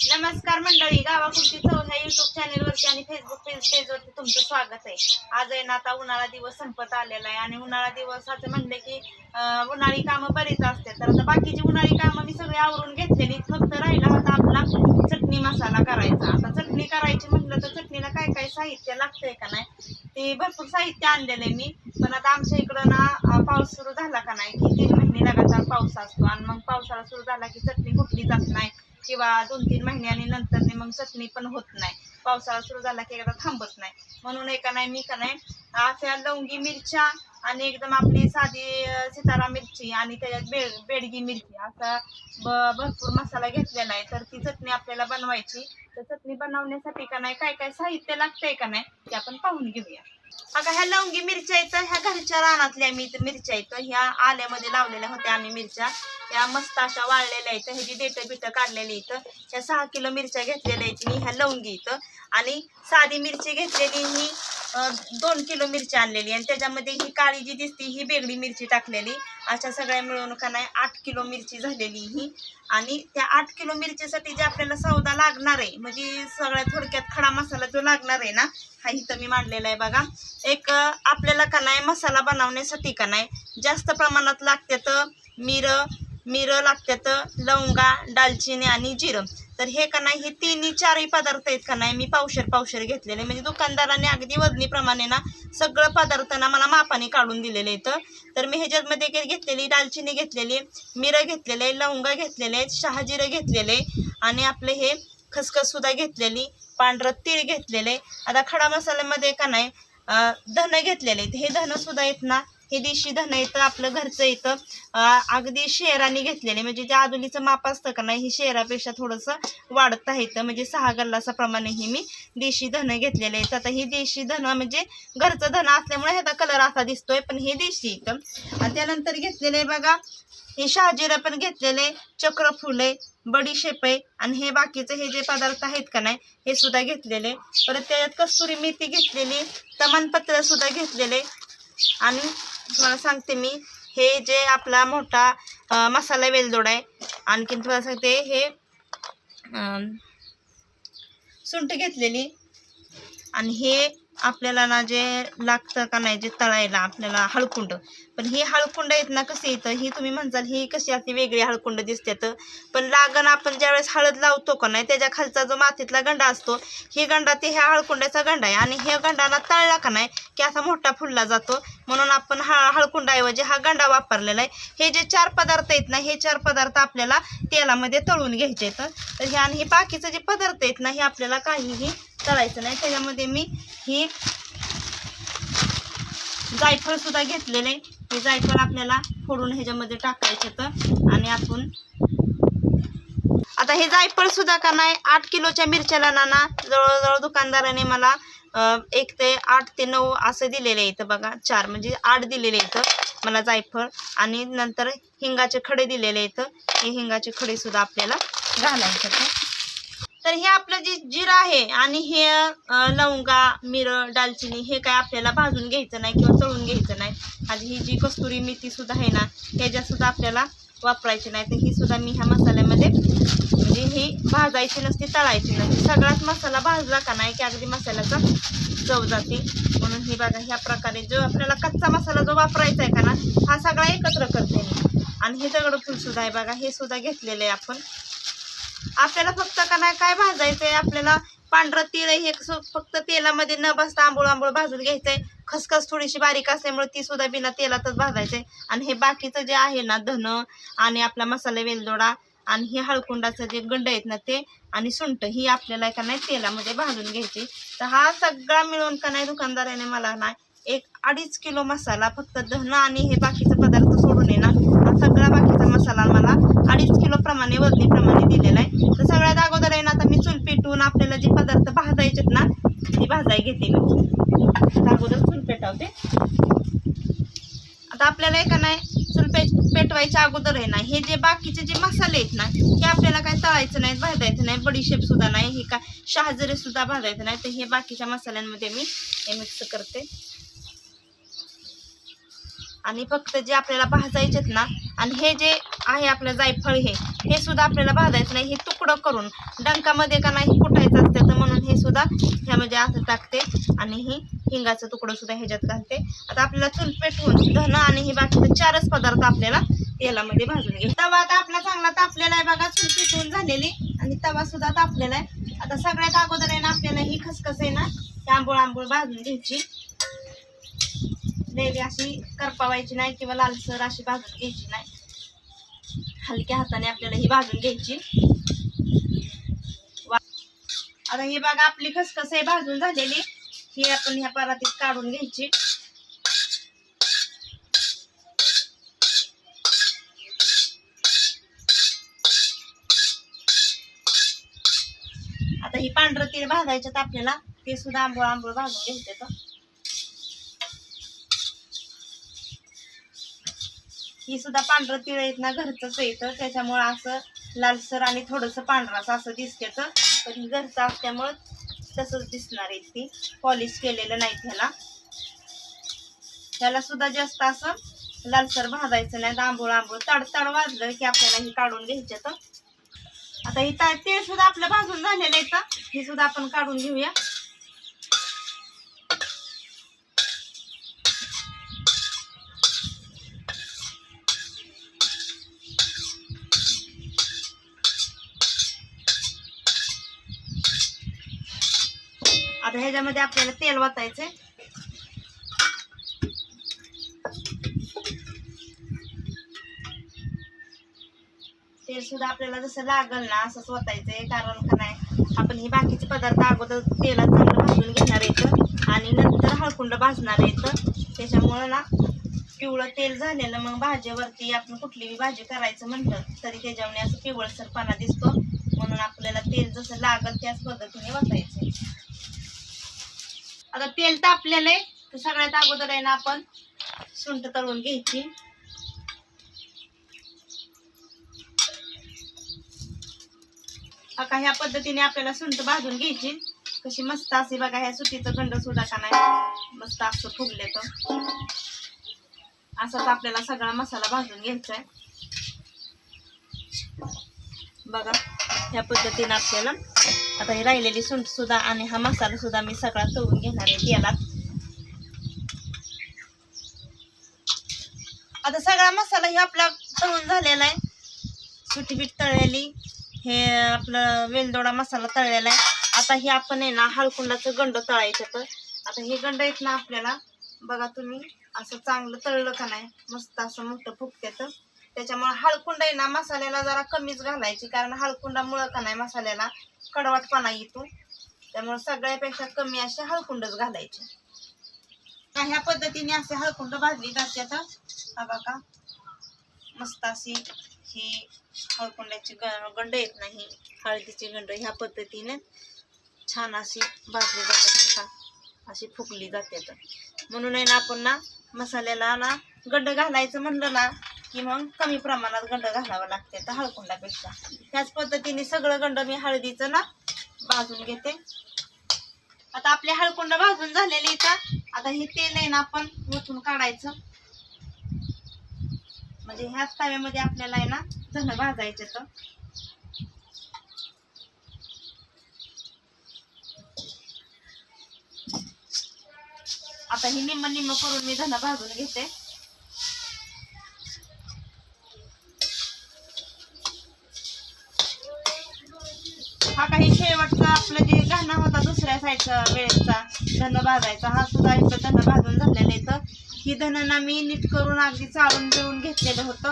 नमस्कार मंडळी गावाकडची चव ह्या युट्यूब चॅनेलवरती आणि फेसबुक पेज पेजवरती तुमचं स्वागत आहे. आज आहे ना आता उन्हाळा दिवस संपत आलेला आहे आणि उन्हाळा दिवस असं म्हणलं की उन्हाळी कामं बरीच असते तर आता बाकीची उन्हाळी कामं मी सगळी आवरून घेतलेली फक्त राहिला होता आपला चटणी मसाला करायचा. आता चटणी करायची म्हटलं तर चटणीला काय काय साहित्य लागतंय का नाही ते भरपूर साहित्य आणलेलं आहे मी. पण आता आमच्या इकडं ना पाऊस सुरू झाला का नाही की तीन महिने लगातार पाऊस असतो. आणि मग पावसाळा सुरू झाला की चटणी कुठली जात नाही. किंवा दोन तीन महिन्यानी नंतर मग चटणी पण होत नाही. पावसाळा सुरू झाला की एकदा थांबत नाही. म्हणून एका नाही मी का नाही अशा लवंगी मिरच्या आणि एकदम आपली साधी सितारा मिरची आणि त्याच्यात बेड बेडगी मिरची असा ब- भरपूर मसाला घेतलेला आहे. तर ती चटणी आपल्याला बनवायची. तर चटणी बनवण्यासाठी का नाही काय काय साहित्य लागतंय का नाही ते आपण पाहून घेऊया. अगं ह्या लवंगी मिरच्या इथं ह्या घरच्या रानातल्या मी मिरच्या इथं ह्या आल्यामध्ये लावलेल्या होत्या आम्ही मिरच्या. ह्या मस्त अशा वाळलेल्या इथं ह्याची देठं बिटं काढलेली इथं. ह्या सहा किलो मिरच्या घेतलेल्या आहेत मी ह्या लवंगी इथं. आणि साधी मिरची घेतलेली ही दोन किलो मिरची आणलेली आणि त्याच्यामध्ये ही काळी जी दिसते ही वेगळी मिरची टाकलेली. अशा सगळ्या मिळून का नाही आठ किलो मिरची झालेली ही. आणि त्या आठ किलो मिरचीसाठी जे आपल्याला सौदा लागणार आहे म्हणजे सगळ्यात थोडक्यात खडा मसाला जो लागणार आहे ना हा इथं मी मांडलेला आहे बघा. एक आपल्याला का नाही मसाला बनवण्यासाठी का नाही जास्त प्रमाणात लागते तर मिरं मिरं लागतात लवंगा दालचिनी आणि जिरं. तर हे का नाही हे तिन्ही चारही पदार्थ आहेत का नाही मी पावशर पावशेर घेतलेले. म्हणजे दुकानदाराने अगदी वजनीप्रमाणे ना सगळं पदार्थ ना मला मापाने काढून दिलेले आहेत. तर मी ह्याच्यामध्ये घेतलेली दालचिनी घेतलेली मिरं घेतलेले लवंगा घेतलेले आहेत शहाजिरं घेतलेले आणि आपले हे खसखससुद्धा घेतलेली पांढरं तीळ घेतलेले. आता खडा मसाल्यामध्ये का नाही धनं घेतलेले आहेत. हे धनंसुद्धा आहेत ना हे देशी धन येतं आपलं घरचं येतं. अगदी शेराने घेतलेले म्हणजे जे आदुलीचं माप असतं का नाही हे शेरापेक्षा थोडंसं वाढता येतं म्हणजे सहा गल्लासा प्रमाणे मी देशी धन घेतलेले आहेत आता ही देशी धन म्हणजे घरचं धन असल्यामुळे ह्याचा कलर असा दिसतोय पण हे देशी येतं आणि त्यानंतर घेतलेले बघा हे शहाजीरा पण घेतलेले चक्रफूल आहे बडीशेप आहे आणि हे बाकीचे हे जे पदार्थ आहेत का नाही हे सुद्धा घेतलेले परत त्याच्यात कस्तुरी मेथी घेतलेली तमानपत्र सुद्धा घेतलेले आणि तुम्हाला सांगते मी हे जे आपला मोठा मसाला वेलदोडा आहे आणखीन तुम्हाला सांगते हे सुंठ घेतलेली. आणि हे आपल्याला ना जे लागतं का नाही जे तळायला आपल्याला हळकुंड पण ही हळकुंड आहेत ना कशी येतं ही तुम्ही म्हणजाल ही कशी अशी वेगळी हळकुंड दिसतात पण लागण आपण ज्यावेळेस हळद लावतो का नाही त्याच्या खालचा जो मातीतला गंडा असतो ही गंडा ते ह्या हळकुंड्याचा गंडा आहे. आणि हे गंडाला तळला का नाही की असा मोठा फुलला जातो. म्हणून आपण हा हळकुंडाऐवजी हा गंडा वापरलेला आहे. हे जे चार पदार्थ आहेत ना हे चार पदार्थ आपल्याला तेलामध्ये तळून घ्यायचे आहेत. तर हे आणि हे बाकीचे जे पदार्थ आहेत ना हे आपल्याला काहीही तळायचं नाही. त्याच्यामध्ये मी ही जायफळ सुद्धा घेतलेले. हे जायफळ आपल्याला फोडून ह्याच्यामध्ये टाकायचे तर. आणि आपण आता हे जायफळ सुद्धा का नाही आठ किलोच्या मिरच्याला ना ना जवळजवळ दुकानदाराने मला एक ते आठ ते नऊ असं दिलेले इथं बघा चार म्हणजे आठ दिलेले इथं मला जायफळ. आणि नंतर हिंगाचे खडे दिलेले इथं हे हिंगाचे खडे सुद्धा आपल्याला घालायचे तर. हे आपलं जे जिरं आहे आणि हे लवंगा मिरं दालचिनी हे काय आपल्याला भाजून घ्यायचं नाही किंवा तळून घ्यायचं नाही. आणि ही जी कस्तुरी मेथी सुद्धा आहे ना ह्याच्या सुद्धा आपल्याला वापरायची नाही. तर ही सुद्धा मी ह्या मसाल्यामध्ये म्हणजे ही भाजायची नसते तळायची नसते. सगळाच मसाला भाजला का नाही की अगदी मसाल्याचा चव जाते. म्हणून ही बघा ह्या प्रकारे जो आपल्याला कच्चा मसाला जो वापरायचा आहे का ना हा सगळा एकत्र करते मी. आणि हे दगडफूल सुद्धा आहे बघा हे सुद्धा घेतलेलं आहे आपण. आपल्याला फक्त का नाही काय भाजायचंय? आपल्याला पांढरं तीळ हे फक्त तेलामध्ये न बसता आंबोळ आंबोळ भाजून घ्यायचंय. खसखस थोडीशी बारीक असल्यामुळे ती सुद्धा बिना तेलातच भाजायचंय. आणि हे बाकीचं जे आहे ना धन आणि आपला मसाला वेलदोडा आणि हे हळकुंडाचं जे गंड आहेत ना ते आणि सुंट ही आपल्याला का नाही तेलामध्ये भाजून घ्यायची. तर हा सगळा मिळून का नाही दुकानदाराने मला ना एक अडीच किलो मसाला फक्त धन आणि हे बाकी पदार्थ सोडून आहे ना हा सगळा बाकीचा मसाला मला अडीच किलो प्रमाणे वजनीप्रमाणे दिलेला आहे. तर सगळ्यात अगोदर आहे ना आता मी चूल पेटवून आपल्याला जे पदार्थ भाजायचे ना ती भाजाय घेते मी. अगोदर चूल पेटवते. आता आपल्याला एका नाही चूल पे पेटवायच्या अगोदर आहे ना हे जे बाकीचे जे मसाले आहेत ना हे आपल्याला काय तळायचं नाही भाजायचं नाही बडीशेप सुद्धा नाही हे काय शहाजरी सुद्धा भाजायचं नाही तर हे बाकीच्या मसाल्यांमध्ये मी हे मिक्स करते. आणि फक्त जे आपल्याला भाजायचेत ना आणि हे जे आहे आपलं जायफळ हे हे सुद्धा आपल्याला भाजायचं नाही. हे तुकडं करून डंकामध्ये का नाही कुटायचं असतं तर म्हणून हे सुद्धा ह्यामध्ये असं टाकते आणि ही हिंगाचं तुकडं सुद्धा ह्याच्यात घालते. आता आपल्याला चूल पेटवून धन आणि हे बाकीचे चारच पदार्थ आपल्याला तेलामध्ये भाजून घे तवा आता आपला चांगला तापलेला आहे बघा चूल पेटवून झालेली. आणि तवा सुद्धा तापलेला आहे. आता सगळ्यात अगोदर आहे ना आपल्याला ही खसखस आहे ना ती आंबोळ आंबोळ भाजून घ्यायची. लेवी अशी करपावायची नाही किंवा लालसर अशी भाजून घ्यायची नाही. हलक्या हाताने आपल्याला ही भाजून घ्यायची. आता ही बघा आपली खसखस आहे भाजून झालेली. ही आपण ह्या परातीत काढून घ्यायची. आता ही पांढरं तीळ भाजायच्यात आपल्याला ते सुद्धा आंबोळ आंबोळ भाजून घ्यायचे. ही सुद्धा पांढरं तिळ आहेत ना घरचंच येतं त्याच्यामुळं असं लालसर आणि थोडंसं पांढराचं असं दिसते तर ही घरचं असल्यामुळं तसंच दिसणार आहे ती. पॉलिश केलेलं नाही त्याला. त्याला सुद्धा जास्त असं लालसर भाजायचं नाही. आंबोळ आंबोळ तडतड वाजलं की आपल्याला ही काढून घ्यायचं तर आता ही तीळ सुद्धा आपलं भाजून झालेलं आहे तर हे सुद्धा आपण काढून घेऊया. आता ह्याच्यामध्ये आपल्याला तेल वाचायचंय तेल सुद्धा आपल्याला जसं लागल ना असंच वाचायचंय कारण का नाही आपण हे बाकीचे पदार्थ अगोदर तेलात चांगलं भाजून घेणार येतं आणि नंतर हळकुंड भाजणार येतं त्याच्यामुळं ना पिवळं तेल झालेलं मग भाजीवरती आपण कुठलीही भाजी करायचं म्हटलं तरी त्याच्यामुळे असं पिवळसरपणा दिसतो. म्हणून आपल्याला तेल जसं लागल त्याच पद्धतीने वाचायचंय आता तेल तापलेलं आहे. तर सगळ्यात अगोदर आहे ना आपण सुंठ तळून घ्यायची. बघा ह्या पद्धतीने आपल्याला सुंठ भाजून घ्यायची. कशी मस्त असे बघा ह्या सुटीचं गंड सुद्धा का नाही? मस्त असं फुगले तर. असाच आपल्याला सगळा मसाला भाजून घ्यायचा आहे. बघा ह्या पद्धतीने आपल्याला आता ही राहिलेली सुंठ सुद्धा आणि हा मसाला सुद्धा मी सगळा तळून घेणार आहे तेलात. आता सगळा मसाला हे आपला तळून झालेला आहे. सुटी बीट तळलेली हे आपलं वेलदोडा मसाला तळलेला आहे. आता हे आपण आहे ना हळकुंडाचं गंड तळायचं तर. आता हे गंड आहेत ना आपल्याला बघा तुम्ही असं चांगलं तळलं का नाही? मस्त असं मोठं फुकत्याचं त्याच्यामुळे हळकुंडा आहे ना मसाल्याला जरा कमीच घालायची कारण हळकुंडामुळं का नाही मसाल्याला कडवटपणा येतो. त्यामुळे सगळ्यापेक्षा कमी असे हळकुंडच घालायचे. ह्या पद्धतीने असे हळकुंड भाजली जाते तर हा बघा. मस्त अशी ही हळकुंड्याची ग- गंड येत नाही. हळदीची गंड ह्या पद्धतीने छान अशी भाजली जातात अशी फुकली जाते तर म्हणून आहे ना आपण ना मसाल्याला ना गंड घालायचं म्हणलं ना की मग कमी प्रमाणात गंड घालावं लागते तर हळकुंडापेक्षा. त्याच पद्धतीने सगळं गंड मी हळदीचं ना भाजून घेते. आता आपले हळकुंड भाजून झालेले इथं. आता हे तेल आहे ना आपण ओतून काढायचं. म्हणजे ह्याच तव्यामध्ये आपल्याला आहे ना धन भाजायचे तर आता ही निम्म निम्म करून मी धन भाजून घेते. होता वेळेचा धन भाजायचा हा सुद्धा इथं धन भाजून झालेलं आहे. तर ही धनं मी नीट करून अगदी चाळून बिळून घेतलेलं होतं.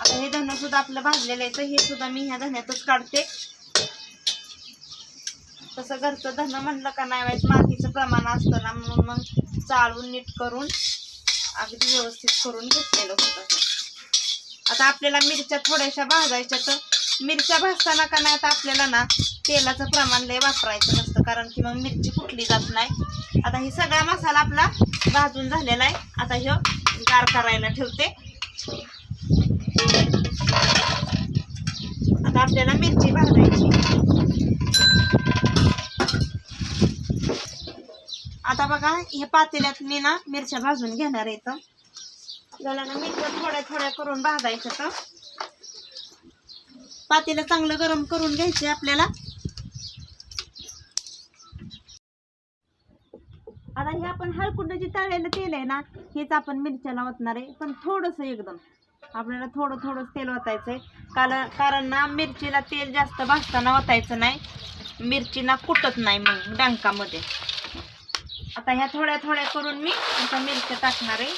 आता हे धन सुद्धा आपलं भाजलेलं आहे तर हे सुद्धा मी ह्या धन्यातच काढते. तसं घरचं धन म्हणलं का नाही माहीत मातीचं प्रमाण असतं ना म्हणून मग चाळून नीट करून अगदी व्यवस्थित करून घेतलेलं होतं. आता आपल्याला मिरच्या थोड्याशा भाजायच्या तर मिरच्या भाजताना का नाही आता आपल्याला ना तेलाचं प्रमाण लय वापरायचं कारण की मग मिरची कुठली जात नाही. आता ही सगळा मसाला आपला भाजून झालेला आहे. आता हे गार करायला ठेवते. आता आपल्याला मिरची भाजायची. आता बघा हे पातेल्यात मी ना मिरच्या भाजून घेणार आहे तर झालं ना मिरच्या थोड्या थोड्या करून भाजायचं तर पातेलं चांगलं गरम करून घ्यायचे आपल्याला. आता हे आपण हळकुंड जे तळलेलं तेल आहे ना हेच आपण मिरच्याला ओतणार आहे. पण थोडंसं एकदम. आपल्याला थोडं थोडं तेल ओतायचंय कारण कारण ना मिरचीला तेल जास्त भाजताना ओतायचं नाही. मिरची ना कुटत नाही मग डंकामध्ये आता ह्या थोड्या थोड्या करून मी आता मिरच्या टाकणार आहे.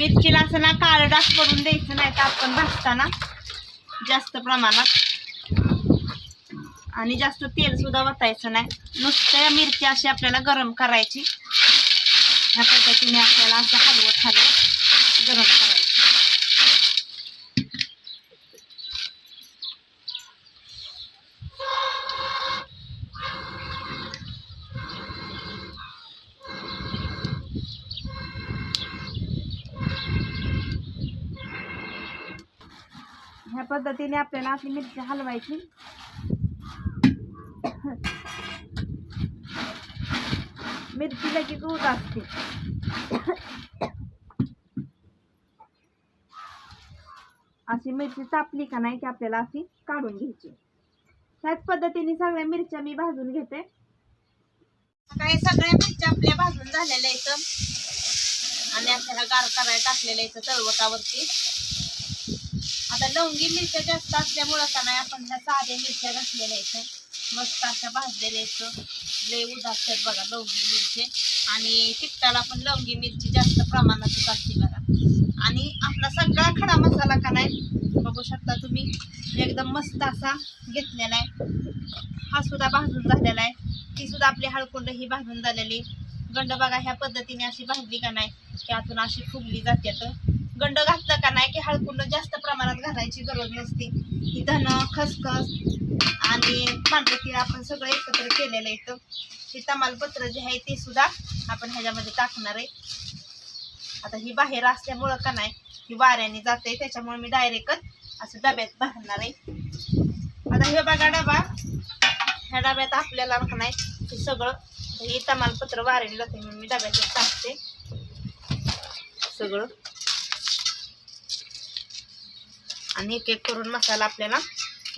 मिरचीला असं ना काळ डास पडून द्यायचं नाही तर आपण भाजताना जास्त प्रमाणात. आणि जास्त तेल सुद्धा वतायचं नाही. नुसत्या मिरची अशी आपल्याला गरम करायची. ह्या पद्धतीने आपल्याला असं हलवत हलवत गरम करायचं ह्या पद्धतीने आपल्याला अशी मिरची हलवायची. मिरची लगेच उज असते. अशी मिरची चापली का नाही की आपल्याला अशी काढून घ्यायची. ह्याच पद्धतीने सगळ्या मिरच्या मी भाजून घेते. काही सगळ्या मिरच्या आपल्या भाजून झालेल्या आहेत. आणि आपल्याला गार करायला टाकलेल्या आहेत तळवटावरती. आता लवंगी मिरच्या जास्त असल्यामुळं का नाही आपण ह्या साध्या मिरच्या घातलेल्या आहेत. मस्त अशा भाजलेल्या आहेत. लय उदास आहेत बघा लवंगी मिरचे. आणि तिखटाला पण लवंगी मिरची जास्त प्रमाणातच असते बघा. आणि आपला सगळा खडा मसाला का नाही बघू शकता तुम्ही एकदम मस्त असा घेतलेला आहे. हा सुद्धा भाजून झालेला आहे. ती सुद्धा आपली हळकुंड ही भाजून झालेली. गंड बघा ह्या पद्धतीने अशी भाजली का नाही की अशी फुगली जाते तर गंड घातलं का नाही की हळकुंड जास्त प्रमाणात घालायची गरज नसते. ही धन खसखस आणि पांढरे तीळ आपण सगळं एकत्र केलेलं आहे. हे तमालपत्र जे आहे ते सुद्धा आपण ह्याच्यामध्ये टाकणार आहे. आता ही बाहेर असल्यामुळं का नाही ही वाऱ्याने जाते त्याच्यामुळे मी डायरेक्टच असं डब्यात भरणार आहे. आता हे बघा डबा ह्या डब्यात आपल्याला का नाही हे सगळं हे तमालपत्र वाऱ्याने जाते म्हणून मी डब्यात टाकते. सगळं. आणि एक एक करून मसाला आपल्याला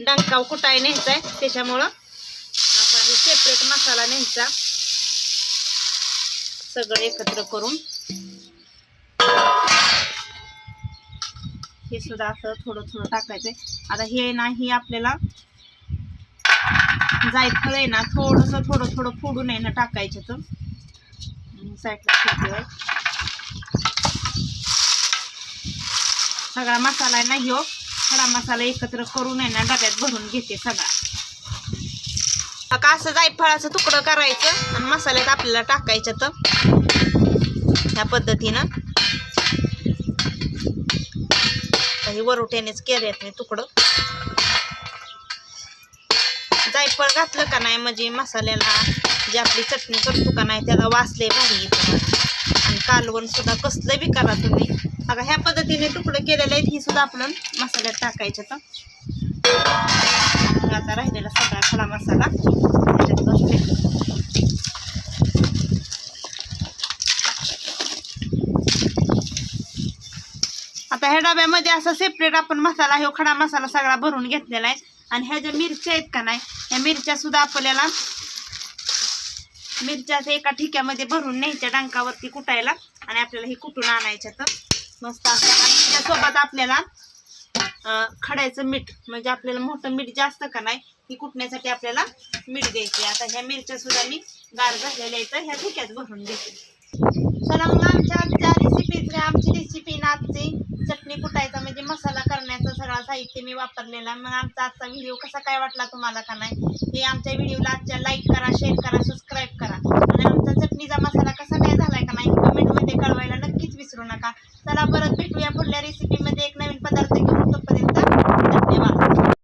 डंकाव कुटाय न्यायचा आहे त्याच्यामुळं असा हे सेपरेट मसाला न्यायचा. सगळं एकत्र करून. हे सुद्धा असं थोडं थोडं टाकायचंय. आता हे ना ही आपल्याला जायफळ आहे ना थोडस थोडं थोडं फोडून आहे ना टाकायचं तर. साईडला सगळा मसाला आहे ना ह्यो. खडा मसाला एकत्र करून आहे ना डब्यात भरून घेते सगळा. आता असं जायफळाचं तुकडं करायचं आणि मसाल्यात आपल्याला टाकायचं तर. ह्या पद्धतीनं. काही वरोट्यानेच केल्यात मी तुकडं. जायफळ घातलं का नाही म्हणजे मसाल्याला जी आपली चटणी करतो का नाही त्याला वासले भारी येते कालवण सुद्धा कसलं बी करा तुम्ही. बघा ह्या पद्धतीने तुकडं केलेले आहेत ही सुद्धा आपण मसाल्यात टाकायचं तर. आता राहिलेला सगळा खडा मसाला. आता ह्या डब्यामध्ये असं सेपरेट आपण मसाला हे खडा मसाला सगळा भरून घेतलेला आहे. आणि ह्या ज्या मिरच्या आहेत का नाही ह्या मिरच्या सुद्धा आपल्याला मिरच्या एका ठिक्यामध्ये भरून न्यायच्या डांकावरती कुटायला आणि आपल्याला हे कुटून आणायच्या तर मस्त असं. आणि त्यासोबत आपल्याला खडायचं मीठ म्हणजे आपल्याला मोठं मीठ जास्त का नाही ही कुटण्यासाठी आपल्याला मीठ द्यायची. आता ह्या मिरच्या सुद्धा मी गार झालेल्या आहेत ह्या ठिक्यात भरून घेते चला मग आमच्या आजच्या तिसरे आमची रेसिपी ना चटणी कुटायचा म्हणजे मसाला करण्याचं सगळा साहित्य मी वापरलेला. मग आमचा आजचा व्हिडिओ कसा काय वाटला तुम्हाला का नाही? हे आमच्या व्हिडिओला आजच्या लाईक करा शेअर करा सबस्क्राईब करा. आणि आमचा चटणीचा मसाला कसा काय झालाय का नाही कमेंटमध्ये कळवायला नक्कीच विसरू नका. चला परत भेटूया पुढल्या रेसिपीमध्ये एक नवीन पदार्थ घेऊन. तोपर्यंत धन्यवाद.